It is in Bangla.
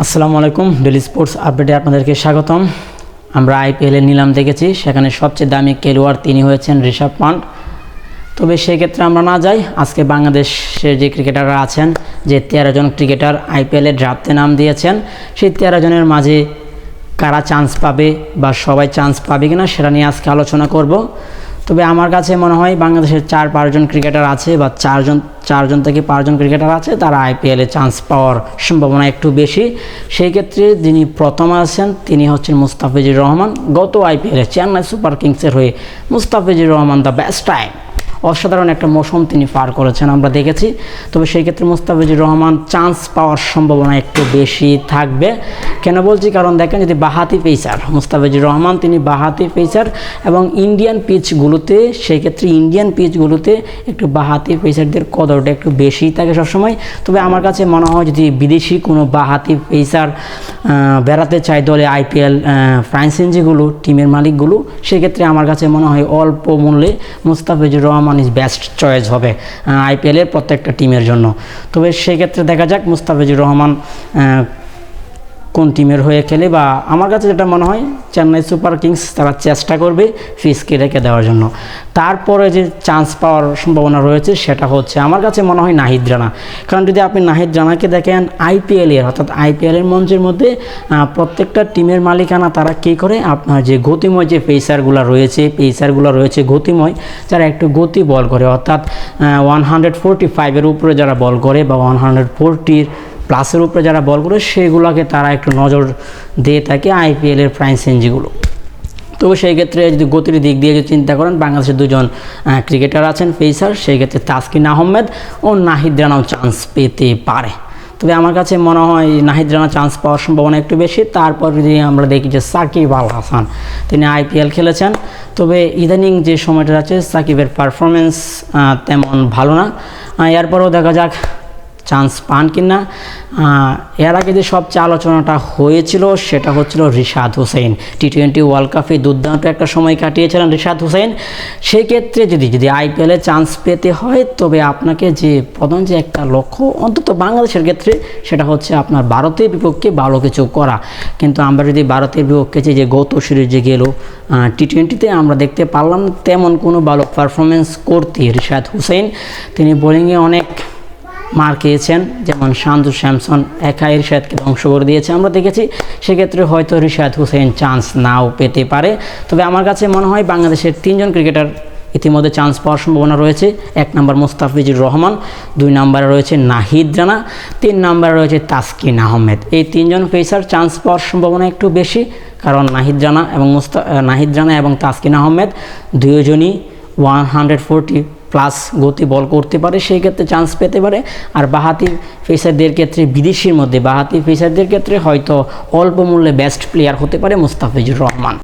আসসালামু আলাইকুম ডেলি স্পোর্টস আপডেটে আপনাদেরকে স্বাগতম। আমরা আইপিএলে নিলাম দেখেছি, সেখানে সবচেয়ে দামি খেলোয়াড় তিনি হয়েছেন ঋষভ পান্ট। তবে সেক্ষেত্রে আমরা না যাই, আজকে বাংলাদেশের যে ক্রিকেটাররা আছেন, যে তেরো জন ক্রিকেটার আইপিএলে ড্রাফতে নাম দিয়েছেন, সেই তেরো জনের মাঝে কারা চান্স পাবে বা সবাই চান্স পাবে কিনা সেটা নিয়ে আজকে আলোচনা করব। তবে আমার কাছে মনে হয় বাংলাদেশের চার পাঁচজন ক্রিকেটার আছে বা চারজন চারজন থেকে পাঁচজন ক্রিকেটার আছে, তারা আইপিএলে চান্স পাওয়ার সম্ভাবনা একটু বেশি। সেই ক্ষেত্রে যিনি প্রথম আছেন, তিনি হচ্ছেন মুস্তাফিজুর রহমান। গত আইপিএলে চেন্নাই সুপার কিংসের হয়ে Mustafizur Rahman the best time অসাধারণ একটা মৌসুম তিনি পার করেছেন, আমরা দেখেছি। তবে সেই ক্ষেত্রে মুস্তাফিজুর রহমান চান্স পাওয়ার সম্ভাবনা একটু বেশি থাকবে। কেন বলছি? কারণ দেখেন যদি বাহাতি পেসার মুস্তাফিজুর রহমান তিনি বাহাতি পেসার এবং ইন্ডিয়ান পিচগুলোতে সেই ক্ষেত্রে ইন্ডিয়ান পিচগুলোতে একটু বাহাতি পেসারদের কদরটা একটু বেশি থাকে সবসময়। তবে আমার কাছে মনে হয় যদি বিদেশি কোনো বাহাতি পেসার বেড়াতে চায় দলে আইপিএল ফ্রান্সেঞ্জিগুলো টিমের মালিকগুলো সেক্ষেত্রে আমার কাছে মনে হয় অল্প মূল্যে Mustafizur Rahman is best choice হবে আইপিএলের প্রত্যেকটা টিমের জন্য। তবে সেক্ষেত্রে দেখা যাক মুস্তাফিজুর রহমান কোন টিমের হয়ে খেলে বা আমার কাছে যেটা মনে হয়, চেন্নাই সুপার কিংস তারা চেষ্টা করবে ফিসকে রেখে দেওয়ার জন্য। তারপরে যে চান্স পাওয়ার সম্ভাবনা রয়েছে সেটা হচ্ছে, আমার কাছে মনে হয় নাহিদ রানা। কারণ যদি আপনি নাহিদ রানাকে দেখেন আইপিএলের অর্থাৎ আইপিএলের মঞ্চের মধ্যে প্রত্যেকটা টিমের মালিকানা তারা কী করে? আপনার যে গতিময় যে পেসারগুলো রয়েছে পেসারগুলো রয়েছে গতিময়, যারা একটু গতি বল করে। অর্থাৎ ওয়ান হান্ড্রেড ফোরটি ফাইভের উপরে যারা বল করে বা ওয়ান হান্ড্রেড ফোরটির প্লাসের উপরে যারা বল করে সেগুলোকে তারা একটু নজর দিয়ে থাকে আইপিএলের ফ্রান্সেঞ্জিগুলো তবে সেই ক্ষেত্রে যদি গতির দিক দিয়ে যদি চিন্তা করেন, বাংলাদেশের দুজন ক্রিকেটার আছেন পেসার সেই ক্ষেত্রে তাসকিন আহমেদ ও নাহিদ রানাও চান্স পেতে পারে। তবে আমার কাছে মনে হয় নাহিদ রানা চান্স পাওয়ার সম্ভাবনা একটু বেশি। তারপর যদি আমরা দেখি যে সাকিব আল হাসান, তিনি আইপিএল খেলেছেন। তবে ইদানিং যে সময়টা আছে সাকিবের পারফরমেন্স তেমন ভালো না। এরপরেও দেখা যাক চান্স পান কিনা আহ, এর আগে যে সবচেয়ে আলোচনাটা হয়েছিল সেটা হচ্ছিল Rishad Hossain. T twenty world কাপে দুর্দান্ত একটা সময় কাটিয়েছিলেন রিশাদ হোসেন। সেই ক্ষেত্রে যদি যদি আইপিএলে চান্স পেতে হয় তবে আপনাকে যে প্রধান যে একটা লক্ষ্য অন্তত বাংলাদেশের ক্ষেত্রে সেটা হচ্ছে আপনার ভারতের বিপক্ষে ভালো কিছু করা। কিন্তু আমরা যদি ভারতের বিপক্ষে যে যে গত সিরিজে গেল টি টোয়েন্টিতে আমরা দেখতে পারলাম তেমন কোনো ভালো পারফরমেন্স করতে রিশাদ হোসেন। তিনি বোলিংয়ে অনেক মার খেয়েছেন, যেমন শান্তু স্যামসন একা ইরশাদকে ধ্বংস করে দিয়েছে। আমরা দেখেছি সেক্ষেত্রে হয়তো রিশাদ হুসেন চান্স নাও পেতে পারে। তবে আমার কাছে মনে হয় বাংলাদেশের তিনজন ক্রিকেটার ইতিমধ্যে চান্স পাওয়ার সম্ভাবনা রয়েছে। এক নম্বর মুস্তাফিজুর রহমান, দুই নম্বরে রয়েছে নাহিদ রানা, তিন নম্বরে রয়েছে তাসকিন আহমেদ। এই তিনজন পেসার চান্স পাওয়ার সম্ভাবনা একটু বেশি, কারণ নাহিদ রানা এবং মুস্তা নাহিদ রানা এবং তাসকিন আহমেদ দুজনই ওয়ান হান্ড্রেড ফোরটি প্লাস গতি বল করতে পারে, সেই ক্ষেত্রে চান্স পেতে পারে। আর বাহাতি পেসারদের ক্ষেত্রে বিদেশির মধ্যে, বাহাতি পেসারদের ক্ষেত্রে হয়তো অল্প মূল্যে বেস্ট প্লেয়ার হতে পারে মুস্তাফিজুর রহমান।